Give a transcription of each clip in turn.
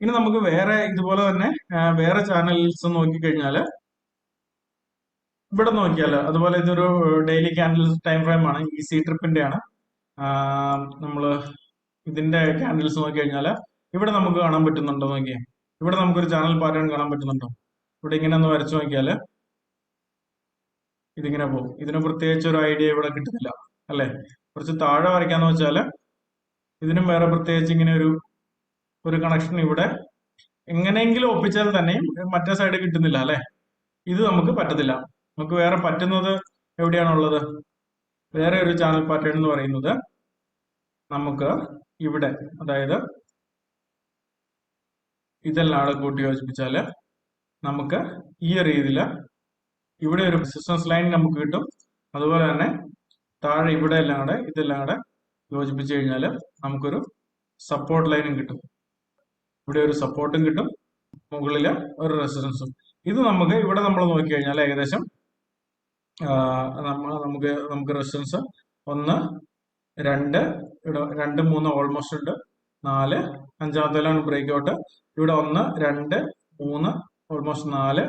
ഇനി നമുക്ക് വേറെ ഇതുപോലെ തന്നെ വേറെ ചാനൽസ് നോക്കിക്കഴിഞ്ഞാൽ ഇവിടെ നോക്കിയാൽ അതുപോലെ ഇതൊരു ഡെയിലി ക്യാൻഡിൽസ് ടൈം ഫ്രെയിം ആണ് ഈസി ട്രിപ്പിന്റെ ആണ് നമ്മൾ ഇതിന്റെ ക്യാൻഡിൽസ് നോക്കിക്കഴിഞ്ഞാൽ ഇവിടെ നമുക്ക് കാണാൻ പറ്റുന്നുണ്ടോ നോക്കിയേ? ഇവിടെ നമുക്കൊരു ചാനൽ പാറ്റേൺ കാണാൻ പറ്റുന്നുണ്ടോ? ഇവിടെ ഇങ്ങനെ ഒന്ന് വരച്ചു നോക്കിയാൽ ഇതിങ്ങനെ പോകും. ഇതിന് പ്രത്യേകിച്ച് ഒരു ഐഡിയ ഇവിടെ കിട്ടുന്നില്ല അല്ലെ? കുറച്ച് താഴെ വരയ്ക്കാന്ന് വെച്ചാൽ ഇതിനും വേറെ പ്രത്യേകിച്ച് ഇങ്ങനെ ഒരു ഒരു കണക്ഷൻ ഇവിടെ. എങ്ങനെയെങ്കിലും ഒപ്പിച്ചാൽ തന്നെയും മറ്റേ സൈഡ് കിട്ടുന്നില്ല അല്ലെ? ഇത് നമുക്ക് പറ്റത്തില്ല. നമുക്ക് വേറെ പറ്റുന്നത് എവിടെയാണുള്ളത്? വേറെ ഒരു ചാനൽ പാറ്റേൺ എന്ന് പറയുന്നത് നമുക്ക് ഇവിടെ. അതായത് ഇതെല്ലാം ആളെ കൂട്ടി യോജിപ്പിച്ചാൽ നമുക്ക് ഈ രീതിയിൽ ഇവിടെ ഒരു ബിസിനസ് ലൈൻ നമുക്ക് കിട്ടും. അതുപോലെ തന്നെ താഴെ ഇവിടെ എല്ലാം കൂടെ ഇതെല്ലാം കൂടെ യോജിപ്പിച്ചു കഴിഞ്ഞാൽ നമുക്കൊരു സപ്പോർട്ട് ലൈനും കിട്ടും. ഇവിടെ ഒരു സപ്പോർട്ടും കിട്ടും. മുകളിൽ ഒരു റെസിസ്റ്റൻസും ഇത് നമുക്ക് ഇവിടെ നമ്മൾ നോക്കി കഴിഞ്ഞാൽ ഏകദേശം നമുക്ക് നമുക്ക് റെസിസ്റ്റൻസ് ഒന്ന് രണ്ട് ഇവിടെ രണ്ട് മൂന്ന് ഓൾമോസ്റ്റ് ഉണ്ട്. നാല് അഞ്ചാമത്തേലാണ് ബ്രേക്ക് ഔട്ട് ഇവിടെ ഒന്ന് രണ്ട് മൂന്ന് ഓൾമോസ്റ്റ് നാല്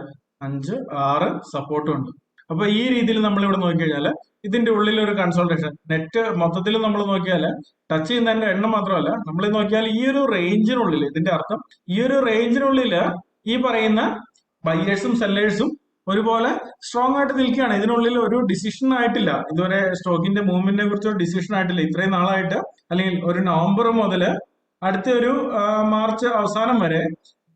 അഞ്ച് ആറ് സപ്പോർട്ടും ഉണ്ട്. അപ്പൊ ഈ രീതിയിൽ നമ്മൾ ഇവിടെ നോക്കിക്കഴിഞ്ഞാൽ ഇതിന്റെ ഉള്ളിൽ ഒരു കൺസൾട്ടേഷൻ നെറ്റ് മൊത്തത്തിൽ നമ്മൾ നോക്കിയാൽ ടച്ച് ചെയ്യുന്നതിന്റെ എണ്ണം മാത്രമല്ല നമ്മൾ നോക്കിയാൽ ഈ ഒരു റേഞ്ചിനുള്ളിൽ ഇതിന്റെ അർത്ഥം ഈ ഒരു റേഞ്ചിനുള്ളിൽ ഈ പറയുന്ന ബയ്യേഴ്സും സെല്ലേഴ്സും ഒരുപോലെ സ്ട്രോങ് ആയിട്ട് നിൽക്കുകയാണ്. ഇതിനുള്ളിൽ ഒരു ഡിസിഷൻ ആയിട്ടില്ല. ഇതുവരെ സ്റ്റോക്കിന്റെ മൂവ്മെന്റിനെ കുറിച്ച് ഒരു ഡിസിഷൻ ആയിട്ടില്ല. ഇത്രയും നാളായിട്ട് അല്ലെങ്കിൽ ഒരു നവംബർ മുതൽ അടുത്ത ഒരു മാർച്ച് അവസാനം വരെ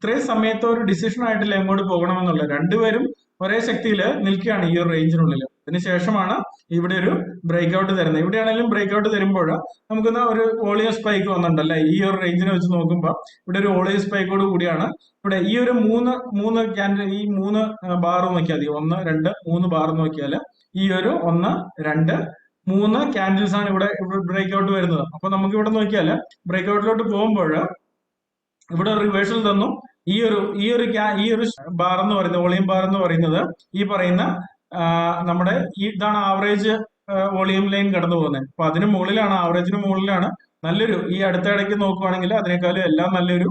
ഇത്രയും സമയത്ത് ഒരു ഡിസിഷൻ ആയിട്ടില്ല എങ്ങോട്ട് പോകണമെന്നുള്ള രണ്ടുപേരും ഒരേ ശക്തിയിൽ നിൽക്കുകയാണ് ഈ ഒരു റേഞ്ചിനുള്ളിൽ അതിനുശേഷമാണ് ഇവിടെ ഒരു ബ്രേക്ക് ഔട്ട് തരുന്നത്. ഇവിടെയാണെങ്കിലും ബ്രേക്ക് ഔട്ട് തരുമ്പോൾ നമുക്ക് ഒരു ഓളിയോ സ്പൈക്ക് വന്നിട്ടുണ്ടല്ലേ? ഈ ഒരു റേഞ്ചിനെ വെച്ച് നോക്കുമ്പോൾ ഇവിടെ ഒരു ഓളിയോ സ്പൈക്കോട് കൂടിയാണ്. ഇവിടെ ഈ ഒരു മൂന്ന് മൂന്ന് ക്യാൻഡിൽ ഈ മൂന്ന് ബാർ നോക്കിയാൽ മതി. ഒന്ന് രണ്ട് മൂന്ന് ബാർ നോക്കിയാൽ ഈ ഒരു ഒന്ന് രണ്ട് മൂന്ന് ക്യാൻഡിൽസ് ആണ് ഇവിടെ ബ്രേക്ക് ഔട്ട് വരുന്നത്. അപ്പൊ നമുക്ക് ഇവിടെ നോക്കിയാൽ ബ്രേക്ക് ഔട്ടിലോട്ട് പോകുമ്പോൾ ഇവിടെ റിവേഴ്സൽ തന്നു. ഈ ഒരു ഈ ഒരു ഈ ഒരു ബാർ എന്ന് പറയുന്നത് വോളിയം ബാർ എന്ന് പറയുന്നത് ഈ പറയുന്ന നമ്മുടെ ഇതാണ് ആവറേജ് വോളിയം ലൈൻ കടന്നു പോകുന്നത്. അപ്പൊ അതിന് മുകളിലാണ് ആവറേജിന് മുകളിലാണ് നല്ലൊരു ഈ അടുത്ത ഇടയ്ക്ക് നോക്കുവാണെങ്കിൽ അതിനേക്കാളും എല്ലാം നല്ലൊരു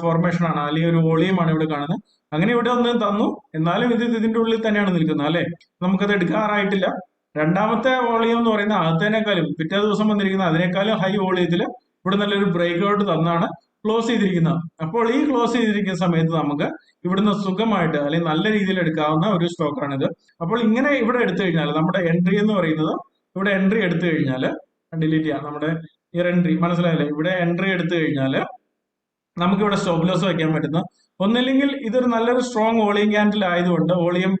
ഫോർമേഷൻ ആണ് അല്ലെങ്കിൽ ഒരു വോളിയമാണ് ഇവിടെ കാണുന്നത്. അങ്ങനെ ഇവിടെ ഒന്ന് തന്നു. എന്നാലും ഇത് ഇതിന്റെ ഉള്ളിൽ തന്നെയാണ് നിൽക്കുന്നത് അല്ലെ? നമുക്കത് എടുക്കാറായിട്ടില്ല. രണ്ടാമത്തെ വോളിയം എന്ന് പറയുന്നത് ആദ്യത്തേനേക്കാളും പിറ്റേ ദിവസം വന്നിരിക്കുന്ന അതിനേക്കാളും ഹൈ വോളിയത്തിൽ ഇവിടെ നല്ലൊരു ബ്രേക്ക് ഔട്ട് തന്നാണ്. ക്ലോസ് ചെയ്തിരിക്കുന്നത് അപ്പോൾ ഈ ക്ലോസ് ചെയ്തിരിക്കുന്ന സമയത്ത് നമുക്ക് ഇവിടുന്ന് സുഖമായിട്ട് അല്ലെങ്കിൽ നല്ല രീതിയിൽ എടുക്കാവുന്ന ഒരു സ്റ്റോക്കാണിത് അപ്പോൾ ഇങ്ങനെ ഇവിടെ എടുത്തു കഴിഞ്ഞാൽ നമ്മുടെ എൻട്രി എന്ന് പറയുന്നത് ഇവിടെ എൻട്രി എടുത്തു കഴിഞ്ഞാൽ ഡിലീറ്റ് ചെയ്യാം നമ്മുടെ ഇയർ എൻട്രി മനസ്സിലായില്ലേ? ഇവിടെ എൻട്രി എടുത്തു കഴിഞ്ഞാൽ നമുക്ക് ഇവിടെ സ്റ്റോപ്പ് ലോസ് വയ്ക്കാൻ പറ്റുന്ന ഒന്നില്ലെങ്കിൽ ഇതൊരു നല്ലൊരു സ്ട്രോങ് വോളിയം ക്യാൻഡിൽ ആയതുകൊണ്ട് വോളിയം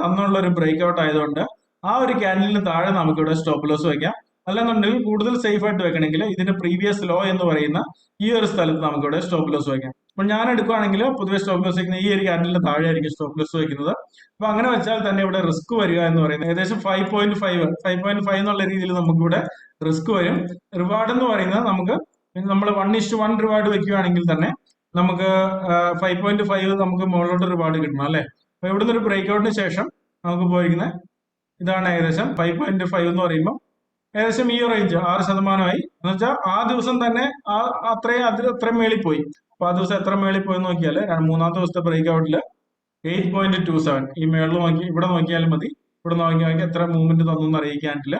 തന്നുള്ള ഒരു ബ്രേക്ക് ഔട്ട് ആയതുകൊണ്ട് ആ ഒരു ക്യാൻഡിലിന് താഴെ നമുക്ക് ഇവിടെ സ്റ്റോപ്പ് ലോസ് വയ്ക്കാം. അല്ലെന്നുണ്ടെങ്കിൽ കൂടുതൽ സേഫ് ആയിട്ട് വെക്കണമെങ്കിൽ ഇതിന്റെ പ്രീവിയസ് ലോ എന്ന് പറയുന്ന ഈ ഒരു സ്ഥലത്ത് നമുക്ക് ഇവിടെ സ്റ്റോപ്പ് ലോസ് വയ്ക്കാം അപ്പോൾ ഞാൻ എടുക്കുകയാണെങ്കിൽ പൊതുവെ സ്റ്റോപ്പ് ലോസ് വയ്ക്കുന്ന ഈ ഒരു ക്യാൻഡിലിന് താഴെ ആയിരിക്കും സ്റ്റോപ്പ് ലോസ് വെക്കുന്നത്. അപ്പൊ അങ്ങനെ വെച്ചാൽ തന്നെ ഇവിടെ റിസ്ക് വരിക എന്ന് പറയുന്നത് ഏകദേശം five point five five point five എന്നുള്ള രീതിയിൽ നമുക്ക് ഇവിടെ റിസ്ക് വരും. റിവാർഡ് എന്ന് പറയുന്നത് നമുക്ക് നമ്മൾ വൺ ഇസ്റ്റ് വൺ റിവാർഡ് വെക്കുകയാണെങ്കിൽ തന്നെ നമുക്ക് ഫൈവ് പോയിന്റ് ഫൈവ് നമുക്ക് മുകളിലോട്ട് റിവാർഡ് കിട്ടണം അല്ലേ? അപ്പൊ ഇവിടുന്ന് ഒരു ബ്രേക്ക് ഔട്ടിന് ശേഷം നമുക്ക് പോയിരിക്കുന്നത് ഇതാണ് ഏകദേശം ഫൈവ് പോയിന്റ് ഫൈവ് എന്ന് പറയുമ്പോൾ ഏകദേശം ഈ റേഞ്ച് ആറ് ശതമാനമായി. എന്ന് വെച്ചാൽ ആ ദിവസം തന്നെ ആ അത്രയും അതിൽ അത്രയും മേളിൽ പോയി. അപ്പൊ ആ ദിവസം എത്ര മേളിൽ പോയി നോക്കിയാൽ മൂന്നാമത്തെ ദിവസത്തെ ബ്രേക്ക് ഔട്ടിൽ എയ്റ്റ് പോയിന്റ് ടു സെവൻ ഈ മേളിൽ നോക്കി ഇവിടെ നോക്കിയാലും മതി. ഇവിടെ നോക്കി നോക്കി എത്ര മൂവ്മെന്റ് തന്നു എന്ന് അറിയിക്കാനില്ല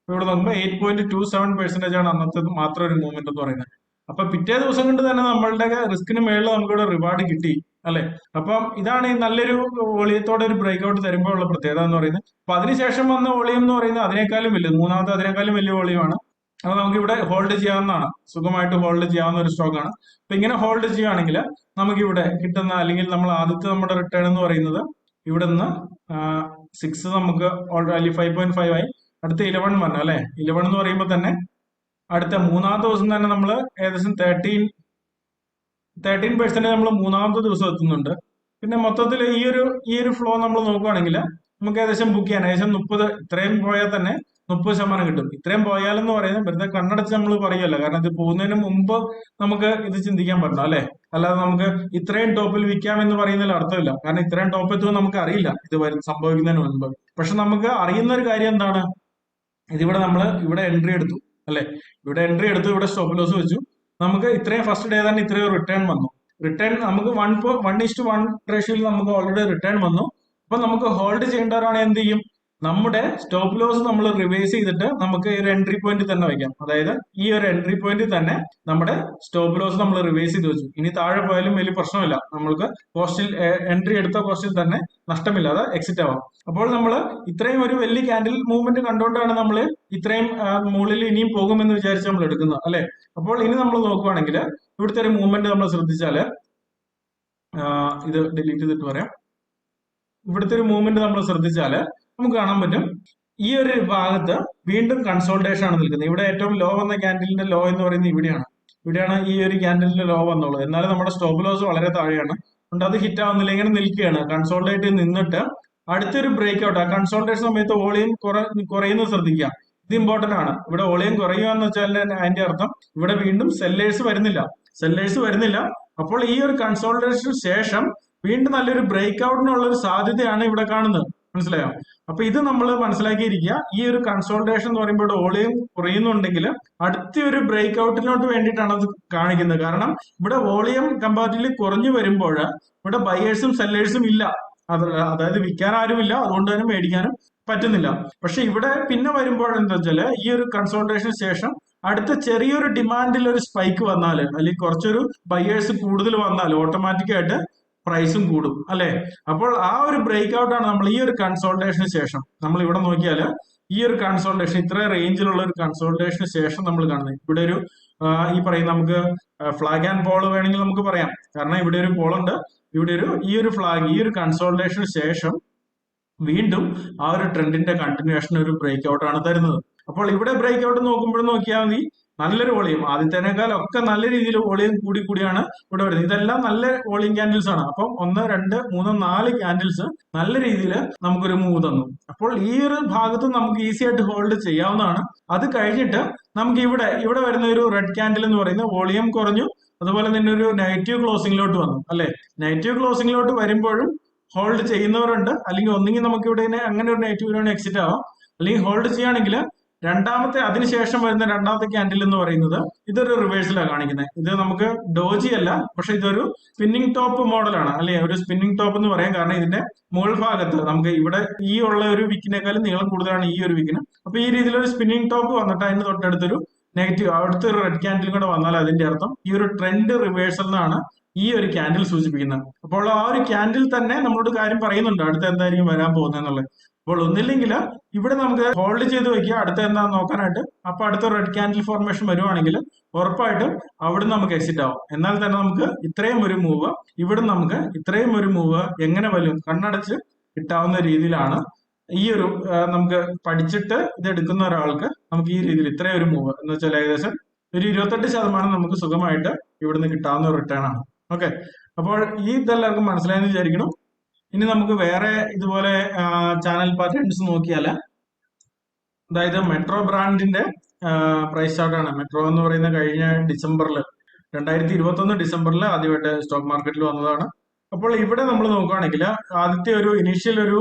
അപ്പൊ ഇവിടെ നോക്കുമ്പോൾ eight point two seven percentage ആണ് അന്നത്തെ മാത്രം ഒരു മൂവ്മെന്റ് എന്ന് പറയുന്നത്. അപ്പൊ പിറ്റേ ദിവസം കൊണ്ട് തന്നെ നമ്മളുടെ റിസ്കിന് മേളിൽ നമുക്കിവിടെ റിവാർഡ് കിട്ടി. അല്ലെ? അപ്പം ഇതാണ് ഈ നല്ലൊരു വോളിയത്തോടെ ഒരു ബ്രേക്ക് ഔട്ട് തരുമ്പോൾ ഉള്ള പ്രത്യേകത എന്ന് പറയുന്നത്. അപ്പൊ അതിനുശേഷം വന്ന വോളിയം എന്ന് പറയുന്നത് അതിനേക്കാളും വലിയ മൂന്നാമത്തെ അതിനേക്കാളും വലിയ വോളിയമാണ് അത് നമുക്ക് ഇവിടെ ഹോൾഡ് ചെയ്യാവുന്നതാണ്. സുഖമായിട്ട് ഹോൾഡ് ചെയ്യാവുന്ന ഒരു സ്റ്റോക്ക് ആണ്. അപ്പൊ ഇങ്ങനെ ഹോൾഡ് ചെയ്യുകയാണെങ്കിൽ നമുക്ക് ഇവിടെ കിട്ടുന്ന അല്ലെങ്കിൽ നമ്മൾ ആദ്യത്തെ നമ്മുടെ റിട്ടേൺ എന്ന് പറയുന്നത് ഇവിടെ നിന്ന് സിക്സ് നമുക്ക് ഓൾറെഡി ഫൈവ് പോയിന്റ് ഫൈവ് ആയി. അടുത്ത ഇലവൻ വന്നു അല്ലെ? ഇലവൻ എന്ന് പറയുമ്പോൾ തന്നെ അടുത്ത മൂന്നാമത്തെ ദിവസം തന്നെ നമ്മൾ ഏകദേശം തേർട്ടീൻ തേർട്ടീൻ പെർസെന്റ് നമ്മൾ മൂന്നാമത്തെ ദിവസം എത്തുന്നുണ്ട്. പിന്നെ മൊത്തത്തിൽ ഈ ഒരു ഈ ഒരു ഫ്ലോ നമ്മൾ നോക്കുകയാണെങ്കിൽ നമുക്ക് ഏകദേശം ബുക്ക് ചെയ്യാൻ ഏകദേശം മുപ്പത് ഇത്രയും പോയാൽ തന്നെ മുപ്പത് ശതമാനം കിട്ടും. ഇത്രയും പോയാലെന്ന് പറയുന്നത് വെറുതെ കണ്ണടച്ച് നമ്മൾ പറയുമല്ലോ കാരണം ഇത് പോകുന്നതിന് മുമ്പ് നമുക്ക് ഇത് ചിന്തിക്കാൻ പറ്റണം അല്ലെ? അല്ലാതെ നമുക്ക് ഇത്രയും ടോപ്പിൽ വിൽക്കാം എന്ന് പറയുന്നതിൽ അർത്ഥമില്ല. കാരണം ഇത്രയും ടോപ്പ് എത്തുമ്പോൾ നമുക്ക് അറിയില്ല. ഇത് സംഭവിക്കുന്നതിന് മുൻപ്. പക്ഷെ നമുക്ക് അറിയുന്ന ഒരു കാര്യം എന്താണ്? ഇതിവിടെ നമ്മൾ ഇവിടെ എൻട്രി എടുത്തു അല്ലെ? ഇവിടെ എൻട്രി എടുത്തു ഇവിടെ സ്റ്റോപ്പ് ലോസ് വെച്ചു. നമുക്ക് ഇത്രയും ഫസ്റ്റ് ഡേ തന്നെ ഇത്രയും റിട്ടേൺ വന്നു. റിട്ടേൺ നമുക്ക് one one is to one റേഷ്യോയിൽ നമുക്ക് ഓൾറെഡി റിട്ടേൺ വന്നു. അപ്പൊ നമുക്ക് ഹോൾഡ് ചെയ്യേണ്ടവരാണ് എന്ത് ചെയ്യും? നമ്മുടെ സ്റ്റോപ്പ് ലോസ് നമ്മൾ റിവേഴ്സ് ചെയ്തിട്ട് നമുക്ക് ഈ ഒരു എൻട്രി പോയിന്റ് തന്നെ വയ്ക്കാം. അതായത് ഈ ഒരു എൻട്രി പോയിന്റ് തന്നെ നമ്മുടെ സ്റ്റോപ്പ് ലോസ് നമ്മൾ റിവേഴ്സ് ചെയ്ത് വെച്ചു. ഇനി താഴെ പോയാലും വലിയ പ്രശ്നമില്ല. നമ്മൾക്ക് കോസ്റ്റിൽ എൻട്രി എടുത്ത കോസ്റ്റിൽ തന്നെ നഷ്ടമില്ലാതെ എക്സിറ്റ് ആവാം. അപ്പോൾ നമ്മൾ ഇത്രയും ഒരു വലിയ ക്യാൻഡിൽ മൂവ്മെന്റ് കണ്ടുകൊണ്ടാണ് നമ്മൾ ഇത്രയും മുകളിൽ ഇനിയും പോകുമെന്ന് വിചാരിച്ച് നമ്മൾ എടുക്കുന്നത് അല്ലെ? അപ്പോൾ ഇനി നമ്മൾ നോക്കുവാണെങ്കിൽ ഇവിടുത്തെ ഒരു മൂവ്മെന്റ് നമ്മൾ ശ്രദ്ധിച്ചാൽ ഇത് ഡിലീറ്റ് ചെയ്തിട്ട് പറയാം. ഇവിടുത്തെ ഒരു മൂവ്മെന്റ് നമ്മൾ ശ്രദ്ധിച്ചാൽ നമുക്ക് കാണാൻ പറ്റും. ഈ ഒരു ഭാഗത്ത് വീണ്ടും കൺസോൾട്ടേഷൻ ആണ് നിൽക്കുന്നത്. ഇവിടെ ഏറ്റവും ലോ വന്ന ക്യാൻഡിലിന്റെ ലോ എന്ന് പറയുന്നത് ഇവിടെയാണ്. ഇവിടെയാണ് ഈ ഒരു ക്യാൻഡിലിന്റെ ലോ വന്നുള്ളത്. എന്നാലും നമ്മുടെ സ്റ്റോപ്പ് ലോസ് വളരെ താഴെയാണ്. അതുകൊണ്ട് അത് ഹിറ്റ് ആവുന്നില്ല. ഇങ്ങനെ നിൽക്കുകയാണ്. കൺസോൾട്ടേറ്റ് നിന്നിട്ട് അടുത്തൊരു ബ്രേക്ക് ഔട്ട് ആ കൺസോൾട്ടേഷൻ സമയത്ത് വോളിയം കുറയുന്നത് ശ്രദ്ധിക്കുക. ഇത് ഇമ്പോർട്ടന്റ് ആണ്. ഇവിടെ വോളിയം കുറയുക എന്ന് വെച്ചാൽ അതിന്റെ അർത്ഥം ഇവിടെ വീണ്ടും സെല്ലേഴ്സ് വരുന്നില്ല. സെല്ലേഴ്സ് വരുന്നില്ല. അപ്പോൾ ഈ ഒരു കൺസോൾട്ടേഷന് ശേഷം വീണ്ടും നല്ലൊരു ബ്രേക്ക് ഔട്ടിനുള്ള ഒരു സാധ്യതയാണ് ഇവിടെ കാണുന്നത്. മനസ്സിലായോ? അപ്പൊ ഇത് നമ്മൾ മനസ്സിലാക്കിയിരിക്കുക. ഈ ഒരു കൺസോൾട്ടേഷൻ എന്ന് പറയുമ്പോൾ വോളിയം കുറയുന്നുണ്ടെങ്കിൽ അടുത്ത ഒരു ബ്രേക്ക് ഔട്ടിനോട്ട് വേണ്ടിയിട്ടാണ് അത് കാണിക്കുന്നത്. കാരണം ഇവിടെ വോളിയം കമ്പാരിറ്റീവ്ലി കുറഞ്ഞു വരുമ്പോൾ ഇവിടെ ബയേഴ്സും സെല്ലേഴ്സും ഇല്ല. അത് അതായത് വിൽക്കാൻ ആരുമില്ല അതുകൊണ്ട് തന്നെ മേടിക്കാനും പറ്റുന്നില്ല. പക്ഷെ ഇവിടെ പിന്നെ വരുമ്പോൾ എന്താ വെച്ചാൽ ഈ ഒരു കൺസോൾട്ടേഷന് ശേഷം അടുത്ത ചെറിയൊരു ഡിമാൻഡിൽ ഒരു സ്പൈക്ക് വന്നാൽ അല്ലെങ്കിൽ കുറച്ചൊരു ബയേഴ്സ് കൂടുതൽ വന്നാൽ ഓട്ടോമാറ്റിക് ആയിട്ട് പ്രൈസും കൂടും അല്ലെ? അപ്പോൾ ആ ഒരു ബ്രേക്ക് ഔട്ട് ആണ് നമ്മൾ ഈ ഒരു കൺസോൾട്ടേഷന് ശേഷം. നമ്മൾ ഇവിടെ നോക്കിയാൽ ഈ ഒരു കൺസോൾട്ടേഷൻ ഇത്ര റേഞ്ചിലുള്ള ഒരു കൺസോൾട്ടേഷന് ശേഷം നമ്മൾ കാണുന്നത്. ഇവിടെ ഒരു ഈ പറയുന്ന നമുക്ക് ഫ്ലാഗ് ആൻഡ് പോൾ വേണമെങ്കിൽ നമുക്ക് പറയാം. കാരണം ഇവിടെ ഒരു പോളുണ്ട് ഇവിടെ ഒരു ഈ ഒരു ഫ്ലാഗ് ഈ ഒരു കൺസോൾട്ടേഷന് ശേഷം വീണ്ടും ആ ഒരു ട്രെൻഡിന്റെ കണ്ടിന്യൂഷൻ ഒരു ബ്രേക്ക് ഔട്ട് ആണ് തരുന്നത്. അപ്പോൾ ഇവിടെ ബ്രേക്ക് ഔട്ട് നോക്കുമ്പോൾ നോക്കിയാൽ മതി. നല്ലൊരു വോളിയം. ആദ്യത്തേനേക്കാൾ ഒക്കെ നല്ല രീതിയിൽ വോളിയം കൂടി കൂടിയാണ് ഇവിടെ വരുന്നത്. ഇതെല്ലാം നല്ല വോളിയം ക്യാൻഡിൽസ് ആണ്. അപ്പം ഒന്ന് രണ്ട് മൂന്ന് നാല് ക്യാൻഡിൽസ് നല്ല രീതിയിൽ നമുക്കൊരു മൂവ് തന്നു. അപ്പോൾ ഈ ഒരു ഭാഗത്ത് നമുക്ക് ഈസി ആയിട്ട് ഹോൾഡ് ചെയ്യാവുന്നതാണ്. അത് കഴിഞ്ഞിട്ട് നമുക്ക് ഇവിടെ ഇവിടെ വരുന്ന ഒരു റെഡ് ക്യാൻഡിൽ എന്ന് പറയുന്ന വോളിയം കുറഞ്ഞു. അതുപോലെ തന്നെ ഒരു നെഗറ്റീവ് ക്ലോസിംഗിലോട്ട് വന്നു അല്ലെ? നെഗറ്റീവ് ക്ലോസിംഗിലോട്ട് വരുമ്പോഴും ഹോൾഡ് ചെയ്യുന്നവരുണ്ട്. അല്ലെങ്കിൽ ഒന്നെങ്കിൽ നമുക്ക് ഇവിടെ അങ്ങനെ ഒരു നെഗറ്റീവ് എക്സിറ്റ് ആവാം. അല്ലെങ്കിൽ ഹോൾഡ് ചെയ്യുകയാണെങ്കിൽ രണ്ടാമത്തെ അതിനുശേഷം വരുന്ന രണ്ടാമത്തെ ക്യാൻഡിൽ എന്ന് പറയുന്നത് ഇതൊരു റിവേഴ്സിലാണ് കാണിക്കുന്നത് ഇത് നമുക്ക് ഡോജി അല്ല പക്ഷെ ഇതൊരു സ്പിന്നിങ് ടോപ്പ് മോഡലാണ് അല്ലെ? ഒരു സ്പിന്നിങ് ടോപ്പ് എന്ന് പറയാം കാരണം ഇതിന്റെ മുകൾ ഭാഗത്ത് നമുക്ക് ഇവിടെ ഈ ഉള്ള ഒരു വിക്കിനേക്കാളും നീളം കൂടുതലാണ് ഈ ഒരു വിക്കിന്. അപ്പൊ ഈ രീതിയിൽ ഒരു സ്പിന്നിങ് ടോപ്പ് വന്നിട്ട് അതിന് തൊട്ടടുത്തൊരു നെഗറ്റീവ് അവിടുത്തെ ഒരു റെഡ് ക്യാൻഡിൽ കൂടെ വന്നാൽ അതിന്റെ അർത്ഥം ഈ ഒരു ട്രെൻഡ് റിവേഴ്സൽ എന്നാണ് ഈ ഒരു ക്യാൻഡിൽ സൂചിപ്പിക്കുന്നത്. അപ്പോൾ ആ ഒരു ക്യാൻഡിൽ തന്നെ നമ്മളോട് കാര്യം പറയുന്നുണ്ട്. അടുത്ത എന്തായിരിക്കും വരാൻ പോകുന്നത് എന്നുള്ളത് അപ്പോൾ ഒന്നില്ലെങ്കിൽ ഇവിടെ നമുക്ക് ഹോൾഡ് ചെയ്ത് വെക്കുക. അടുത്ത എന്താണെന്ന് നോക്കാനായിട്ട്. അപ്പൊ അടുത്ത റെഡ് ക്യാൻഡിൽ ഫോർമേഷൻ വരുവാണെങ്കിൽ ഉറപ്പായിട്ടും അവിടെ നമുക്ക് എക്സിറ്റ് ആവും. എന്നാൽ തന്നെ നമുക്ക് ഇത്രയും ഒരു മൂവ് ഇവിടെ നമുക്ക് ഇത്രയും ഒരു മൂവ് എങ്ങനെ വരും? കണ്ണടച്ച് കിട്ടാവുന്ന രീതിയിലാണ് ഈ ഒരു നമുക്ക് പഠിച്ചിട്ട് ഇത് എടുക്കുന്ന ഒരാൾക്ക് നമുക്ക് ഈ രീതിയിൽ ഇത്രയും ഒരു മൂവ് എന്ന് വെച്ചാൽ ഏകദേശം ഒരു ഇരുപത്തെട്ട് ശതമാനം നമുക്ക് സുഖമായിട്ട് ഇവിടുന്ന് കിട്ടാവുന്ന റിട്ടേൺ ആണ്. ഓക്കെ അപ്പോൾ ഈ ഇതെല്ലാവർക്കും മനസ്സിലായെന്ന് വിചാരിക്കണം ഇനി നമുക്ക് വേറെ ഇതുപോലെ ചാനൽ പാറ്റേൺസ് നോക്കിയാൽ അതായത് മെട്രോ ബ്രാൻഡിന്റെ പ്രൈസ് ചാർട്ടാണ് മെട്രോ എന്ന് പറയുന്ന കഴിഞ്ഞ ഡിസംബറിൽ രണ്ടായിരത്തി ഇരുപത്തി ഒന്ന് ഡിസംബറിൽ ആദ്യമായിട്ട് സ്റ്റോക്ക് മാർക്കറ്റിൽ വന്നതാണ്. അപ്പോൾ ഇവിടെ നമ്മൾ നോക്കുകയാണെങ്കിൽ ആദ്യത്തെ ഒരു ഇനീഷ്യൽ ഒരു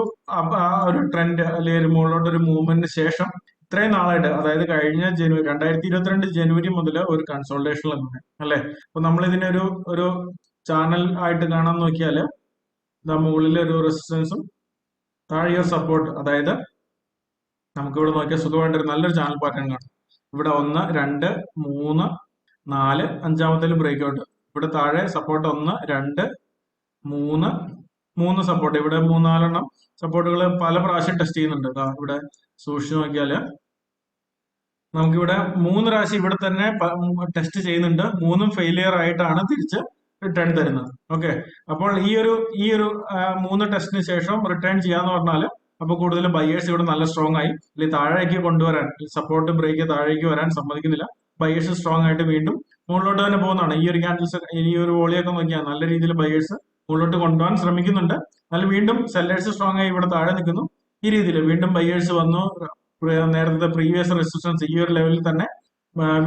ഒരു ട്രെൻഡ് അല്ലെങ്കിൽ ഒരു മുകളിലോട്ട് ഒരു മൂവ്മെന്റിന് ശേഷം ഇത്രയും നാളായിട്ട് അതായത് കഴിഞ്ഞ ജനുവരി രണ്ടായിരത്തി ഇരുപത്തിരണ്ട് ജനുവരി മുതൽ ഒരു കൺസോൾട്ടേഷനിൽ തന്നെ അല്ലെ? അപ്പൊ നമ്മൾ ഇതിനെ ഒരു ഒരു ചാനൽ ആയിട്ട് കാണാൻ നോക്കിയാൽ ഇതാ മുകളിൽ ഒരു റെസിസ്റ്റൻസും താഴെ സപ്പോർട്ട് അതായത് നമുക്ക് ഇവിടെ നോക്കിയാൽ സുഖമായിട്ട് ഒരു നല്ലൊരു ചാനൽ പാറ്റേൺ കാണാം. ഇവിടെ ഒന്ന് രണ്ട് മൂന്ന് നാല് അഞ്ചാമത്തെ ബ്രേക്ക് ഔട്ട് ഇവിടെ താഴെ സപ്പോർട്ട് ഒന്ന് രണ്ട് മൂന്ന് മൂന്ന് സപ്പോർട്ട് ഇവിടെ മൂന്നാലെണ്ണം സപ്പോർട്ടുകൾ പല പ്രാവശ്യം ടെസ്റ്റ് ചെയ്യുന്നുണ്ട്. ഇവിടെ സൂക്ഷിച്ചു നോക്കിയാൽ നമുക്കിവിടെ മൂന്ന് പ്രാവശ്യം ഇവിടെ തന്നെ ടെസ്റ്റ് ചെയ്യുന്നുണ്ട്. മൂന്നും ഫെയിലിയർ ആയിട്ടാണ് തിരിച്ച് റിട്ടേൺ തരുന്നത്. ഓക്കെ അപ്പോൾ ഈ ഒരു ഈ ഒരു മൂന്ന് ടെസ്റ്റിന് ശേഷം റിട്ടേൺ ചെയ്യാന്ന് പറഞ്ഞാൽ അപ്പൊ കൂടുതൽ ബയേഴ്സ് ഇവിടെ നല്ല സ്ട്രോങ് ആയി. അല്ലെങ്കിൽ താഴേക്ക് കൊണ്ടുവരാൻ സപ്പോർട്ട് ബ്രേക്ക് താഴേക്ക് വരാൻ സമ്മതിക്കുന്നില്ല. ബയേഴ്സ് സ്ട്രോങ് ആയിട്ട് വീണ്ടും മുകളിലോട്ട് തന്നെ പോകുന്നതാണ്. ഈ ഒരു ക്യാൻഡിൽസ് ഈ ഒരു വോളിയൊക്കെ നോക്കിയാൽ നല്ല രീതിയിൽ ബയേഴ്സ് മുകളിലോട്ട് കൊണ്ടുപോകാൻ ശ്രമിക്കുന്നുണ്ട്. എന്നാൽ വീണ്ടും സെല്ലേഴ്സ് സ്ട്രോങ് ആയി ഇവിടെ താഴെ നിൽക്കുന്നു. ഈ രീതിയിൽ വീണ്ടും ബയേഴ്സ് വന്നു. നേരത്തെ പ്രീവിയസ് റെസിസ്റ്റൻസ് ഈ ഒരു ലെവലിൽ തന്നെ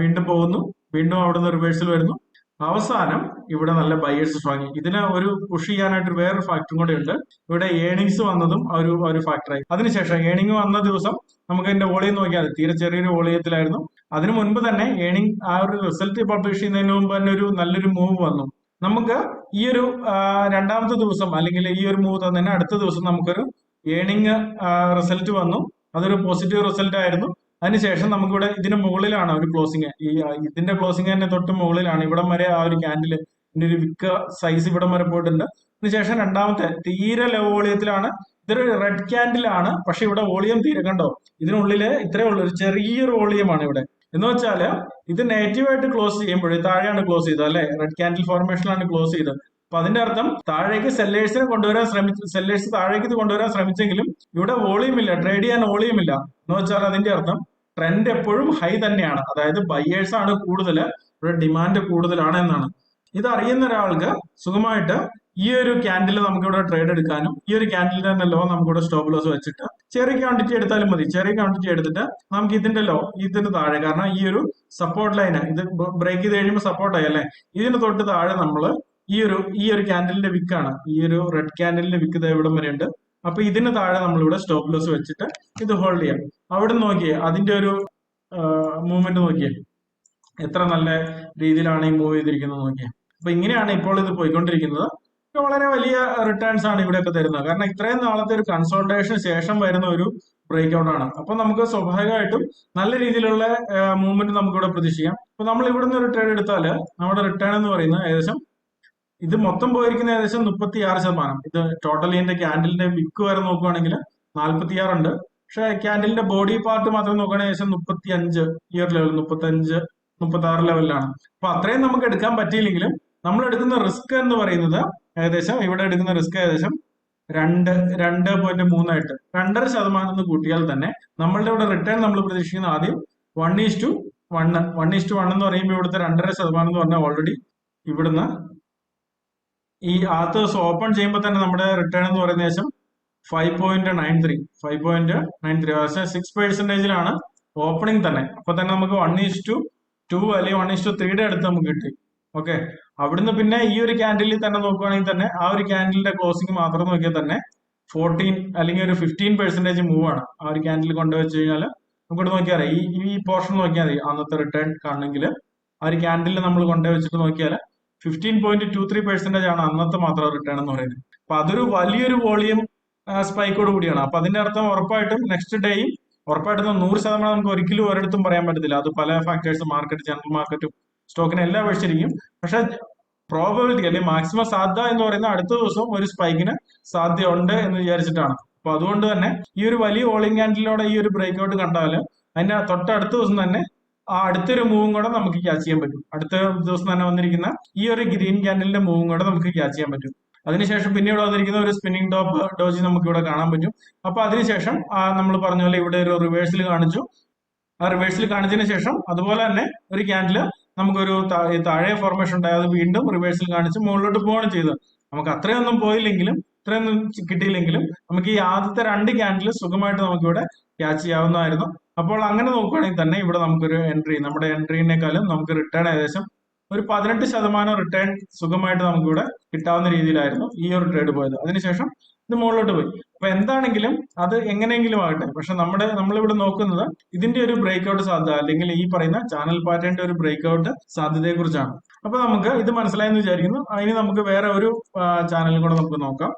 വീണ്ടും പോകുന്നു. വീണ്ടും അവിടുന്ന് റിവേഴ്സിൽ വരുന്നു. അവസാനം ഇവിടെ നല്ല ബയേഴ്സ് വാങ്ങി. ഇതിനെ ഒരു പുഷ് ചെയ്യാനായിട്ട് വേറൊരു ഫാക്ടറും കൂടെ ഉണ്ട്. ഇവിടെ ഏണിങ്സ് വന്നതും ഒരു ഒരു ഫാക്ടറായി അതിനുശേഷം ഏണിംഗ് വന്ന ദിവസം നമുക്ക് അതിന്റെ വോളിയം നോക്കിയാൽ തീരെ ചെറിയൊരു വോളിയത്തിലായിരുന്നു. അതിനു മുൻപ് തന്നെ ഏണിംഗ് ആ ഒരു റിസൾട്ട് പബ്ലിഷ് ചെയ്യുന്നതിന് മുമ്പ് തന്നെ ഒരു നല്ലൊരു മൂവ് വന്നു. നമുക്ക് ഈ ഒരു രണ്ടാമത്തെ ദിവസം അല്ലെങ്കിൽ ഈ ഒരു മൂവ് തന്നെ അടുത്ത ദിവസം നമുക്കൊരു ഏണിംഗ് റിസൾട്ട് വന്നു. അതൊരു പോസിറ്റീവ് റിസൾട്ട് ആയിരുന്നു. അതിനുശേഷം നമുക്കിവിടെ ഇതിന് മുകളിലാണ് ഒരു ക്ലോസിങ് ഈ ഇതിന്റെ ക്ലോസിങ് തന്നെ തൊട്ട് മുകളിലാണ്. ഇവിടം വരെ ആ ഒരു ക്യാൻഡിൽ ഇതിന്റെ ഒരു വിക്ക സൈസ് ഇവിടം വരെ പോയിട്ടുണ്ട്. അതിനുശേഷം രണ്ടാമത്തെ തീരെ ലോ വോളിയത്തിലാണ് ഇതൊരു റെഡ് ക്യാൻഡിലാണ് പക്ഷെ ഇവിടെ വോളിയം തീരെ കണ്ടോ? ഇതിനുള്ളിൽ ഇത്രേ ഉള്ളൂ. ഒരു ചെറിയൊരു വോളിയമാണ് ഇവിടെ. എന്ന് വെച്ചാൽ ഇത് നെഗറ്റീവായിട്ട് ക്ലോസ് ചെയ്യുമ്പോൾ താഴെയാണ് ക്ലോസ് ചെയ്തത് അല്ലെ? റെഡ് ക്യാൻഡിൽ ഫോർമേഷനിലാണ് ക്ലോസ് ചെയ്തത്. അപ്പൊ അതിന്റെ അർത്ഥം താഴേക്ക് സെല്ലേഴ്സിനെ കൊണ്ടുവരാൻ ശ്രമിച്ചു സെല്ലേഴ്സ് താഴേക്ക് ഇത് കൊണ്ടുവരാൻ ശ്രമിച്ചെങ്കിലും ഇവിടെ വോളിയം ഇല്ല. ട്രേഡ് ചെയ്യാൻ വോളിയം ഇല്ല. എന്ന് വെച്ചാൽ അതിന്റെ അർത്ഥം ട്രെൻഡ് എപ്പോഴും ഹൈ തന്നെയാണ്. അതായത് ബയേഴ്സ് ആണ് കൂടുതൽ ഇവിടെ ഡിമാൻഡ് കൂടുതലാണ് എന്നാണ്. ഇത് അറിയുന്ന ഒരാൾക്ക് സുഖമായിട്ട് ഈ ഒരു ക്യാൻഡിൽ നമുക്ക് ഇവിടെ ട്രേഡ് എടുക്കാനും ഈ ഒരു ക്യാൻഡിൽ തന്നെ ലോ നമുക്ക് ഇവിടെ സ്റ്റോപ്പ് ലോസ് വെച്ചിട്ട് ചെറിയ ക്വാണ്ടിറ്റി എടുത്താലും മതി. ചെറിയ ക്വാണ്ടിറ്റി എടുത്തിട്ട് നമുക്ക് ഇതിന്റെ ലോ ഇതിന് താഴെ കാരണം ഈ ഒരു സപ്പോർട്ട് ലൈന് ഇത് ബ്രേക്ക് ചെയ്ത് കഴിയുമ്പോൾ സപ്പോർട്ടായി അല്ലെ? ഇതിന് തൊട്ട് താഴെ നമ്മൾ ഈ ഒരു ഈ ഒരു ക്യാൻഡലിന്റെ വിക്കാണ് ഈ ഒരു റെഡ് ക്യാൻഡലിന്റെ വിക്ക് ഇത് എവിടം വരെ ഉണ്ട് അപ്പൊ ഇതിന് താഴെ നമ്മളിവിടെ സ്റ്റോപ്പ് ലോസ് വെച്ചിട്ട് ഇത് ഹോൾഡ് ചെയ്യാം. അവിടെ നോക്കിയേ അതിന്റെ ഒരു മൂവ്മെന്റ് നോക്കിയേ. എത്ര നല്ല രീതിയിലാണ് ഈ മൂവ് ചെയ്തിരിക്കുന്നത് നോക്കിയേ. അപ്പൊ ഇങ്ങനെയാണ് ഇപ്പോൾ ഇത് പോയിക്കൊണ്ടിരിക്കുന്നത്. വളരെ വലിയ റിട്ടേൺസ് ആണ് ഇവിടെയൊക്കെ തരുന്നത്. കാരണം ഇത്രയും നാളത്തെ ഒരു കൺസോൾട്ടേഷന് ശേഷം വരുന്ന ഒരു ബ്രേക്ക് ഔട്ട് ആണ്. അപ്പൊ നമുക്ക് സ്വാഭാവികമായിട്ടും നല്ല രീതിയിലുള്ള മൂവ്മെന്റ് നമുക്ക് ഇവിടെ പ്രതീക്ഷിക്കാം. അപ്പൊ നമ്മൾ ഇവിടുന്ന് ഒരു ട്രേഡ് എടുത്താൽ നമ്മുടെ റിട്ടേൺ എന്ന് പറയുന്നത് ഏകദേശം ഇത് മൊത്തം പോയിരിക്കുന്ന ഏകദേശം മുപ്പത്തി ആറ് ശതമാനം. ഇത് ടോട്ടൽ ഇതിന്റെ ക്യാൻഡിലിന്റെ വിക്ക് വരെ നോക്കുവാണെങ്കിൽ നാൽപ്പത്തി ആറുണ്ട് പക്ഷെ ക്യാൻഡിലിന്റെ ബോഡി പാർട്ട് മാത്രം നോക്കുകയാണെങ്കിൽ ഏകദേശം മുപ്പത്തി അഞ്ച് ഇയർ ലെവൽ മുപ്പത്തി അഞ്ച് മുപ്പത്തി ആറ് ലെവലിലാണ് അപ്പൊ അത്രയും നമുക്ക് എടുക്കാൻ പറ്റിയില്ലെങ്കിലും നമ്മൾ എടുക്കുന്ന റിസ്ക് എന്ന് പറയുന്നത് ഏകദേശം ഇവിടെ എടുക്കുന്ന റിസ്ക് ഏകദേശം രണ്ട് രണ്ട് പോയിന്റ് മൂന്നായിട്ട്. രണ്ടര ശതമാനം എന്ന് കൂട്ടിയാൽ തന്നെ നമ്മളുടെ ഇവിടെ റിട്ടേൺ നമ്മൾ പ്രതീക്ഷിക്കുന്ന ആദ്യം one is to one one is to one എന്ന് പറയുമ്പോൾ ഇവിടുത്തെ രണ്ടര ശതമാനം എന്ന് പറഞ്ഞാൽ ഓൾറെഡി ഇവിടുന്ന് ഈ ആദ്യത്തെ ദിവസം ഓപ്പൺ ചെയ്യുമ്പോൾ തന്നെ നമ്മുടെ റിട്ടേൺ എന്ന് പറയുന്ന ശേഷം five point nine three five point nine three പക്ഷേ സിക്സ് പെർസെന്റേജിലാണ് ഓപ്പണിംഗ് തന്നെ. അപ്പൊ തന്നെ നമുക്ക് വൺ ഈസ് ടു ടു അല്ലെങ്കിൽ വൺ ഈസ് ടു ത്രീയുടെ അടുത്ത് നമുക്ക് കിട്ടി. ഓക്കെ അവിടുന്ന് പിന്നെ ഈ ഒരു ക്യാൻഡിലിൽ തന്നെ നോക്കുകയാണെങ്കിൽ തന്നെ ആ ഒരു ക്യാൻഡിലിന്റെ ക്ലോസിംഗ് മാത്രം നോക്കിയാൽ തന്നെ ഫോർട്ടീൻ അല്ലെങ്കിൽ ഒരു ഫിഫ്റ്റീൻ പെർസെന്റേജ് മൂവ് ആണ് ആ ഒരു ക്യാൻഡിൽ കൊണ്ടുവച്ച് കഴിഞ്ഞാൽ നമുക്ക് നോക്കിയാൽ അറിയാം. ഈ ഈ പോർഷൻ നോക്കിയാൽ മതി. അന്നത്തെ റിട്ടേൺ കാണണമെങ്കിൽ ആ ഒരു ക്യാൻഡിൽ നമ്മൾ കൊണ്ടുവച്ചിട്ട് നോക്കിയാൽ fifteen point two three percentage ആണ് അന്നത്തെ മാത്രം റിട്ടേൺ എന്ന് പറയുന്നത്. അപ്പൊ അതൊരു വലിയൊരു വോളിയം സ്പൈക്കോട് കൂടിയാണ്. അപ്പൊ അതിന്റെ അർത്ഥം ഉറപ്പായിട്ടും നെക്സ്റ്റ് ഡേയും ഉറപ്പായിട്ടും നൂറ് ശതമാനം നമുക്ക് ഒരിക്കലും ഒരിടത്തും പറയാൻ പറ്റത്തില്ല. അത് പല ഫാക്ടേഴ്സ് മാർക്കറ്റ് ജനറൽ മാർക്കറ്റും സ്റ്റോക്കിനെ എല്ലാം വെച്ചിരിക്കും പക്ഷെ പ്രോബബിലിറ്റി അല്ലെങ്കിൽ മാക്സിമം സാധ്യത എന്ന് പറയുന്ന അടുത്ത ദിവസം ഒരു സ്പൈക്കിന് സാധ്യതയുണ്ട് എന്ന് വിചാരിച്ചിട്ടാണ്. അപ്പൊ അതുകൊണ്ട് തന്നെ ഈ ഒരു വലിയ ഓളിംഗ് ആൻഡിലൂടെ ഈ ഒരു ബ്രേക്ക് ഔട്ട് കണ്ടാൽ അതിന്റെ തൊട്ടടുത്ത ദിവസം തന്നെ ആ അടുത്തൊരു മൂവും കൂടെ നമുക്ക് ക്യാച്ച് ചെയ്യാൻ പറ്റും. അടുത്ത ദിവസം തന്നെ വന്നിരിക്കുന്ന ഈ ഒരു ഗ്രീൻ ക്യാൻഡലിന്റെ മൂവും കൂടെ നമുക്ക് ക്യാച്ച് ചെയ്യാൻ പറ്റും. അതിനുശേഷം പിന്നെ ഇവിടെ വന്നിരിക്കുന്ന ഒരു സ്പിന്നിംഗ് ടോപ്പ് ഡോജി നമുക്ക് ഇവിടെ കാണാൻ പറ്റും. അപ്പൊ അതിനുശേഷം നമ്മൾ പറഞ്ഞ പോലെ ഇവിടെ ഒരു റിവേഴ്സിൽ കാണിച്ചു. ആ റിവേഴ്സിൽ കാണിച്ചതിന് ശേഷം അതുപോലെ തന്നെ ഒരു ക്യാൻഡിൽ നമുക്കൊരു താഴെ ഫോർമേഷൻ ഉണ്ടായത് വീണ്ടും റിവേഴ്സിൽ കാണിച്ച് മുകളിലോട്ട് പോവാണ് ചെയ്തത്. നമുക്ക് അത്രയൊന്നും പോയില്ലെങ്കിലും ഇത്രയൊന്നും കിട്ടിയില്ലെങ്കിലും നമുക്ക് ഈ ആദ്യത്തെ രണ്ട് ക്യാൻഡിൽ സുഖമായിട്ട് നമുക്കിവിടെ ക്യാച്ച് ചെയ്യാവുന്നതായിരുന്നു. അപ്പോൾ അങ്ങനെ നോക്കുകയാണെങ്കിൽ തന്നെ ഇവിടെ നമുക്കൊരു എൻട്രി നമ്മുടെ എൻട്രീനേക്കാളും നമുക്ക് റിട്ടേൺ ഏകദേശം ഒരു പതിനെട്ട് ശതമാനം റിട്ടേൺ സുഖമായിട്ട് നമുക്കിവിടെ കിട്ടാവുന്ന രീതിയിലായിരുന്നു ഈ ഒരു ട്രേഡ് പോയത്. അതിനുശേഷം ഇത് മുകളിലോട്ട് പോയി. അപ്പൊ എന്താണെങ്കിലും അത് എങ്ങനെയെങ്കിലും ആകട്ടെ. പക്ഷെ നമ്മുടെ നമ്മളിവിടെ നോക്കുന്നത് ഇതിന്റെ ഒരു ബ്രേക്ക് ഔട്ട് സാധ്യത അല്ലെങ്കിൽ ഈ പറയുന്ന ചാനൽ പാറ്റേണിന്റെ ഒരു ബ്രേക്ക് ഔട്ട് സാധ്യതയെക്കുറിച്ചാണ്. അപ്പൊ നമുക്ക് ഇത് മനസ്സിലായെന്ന് വിചാരിക്കുന്നു. അതിന് നമുക്ക് വേറെ ഒരു ചാനലും കൂടെ നമുക്ക് നോക്കാം.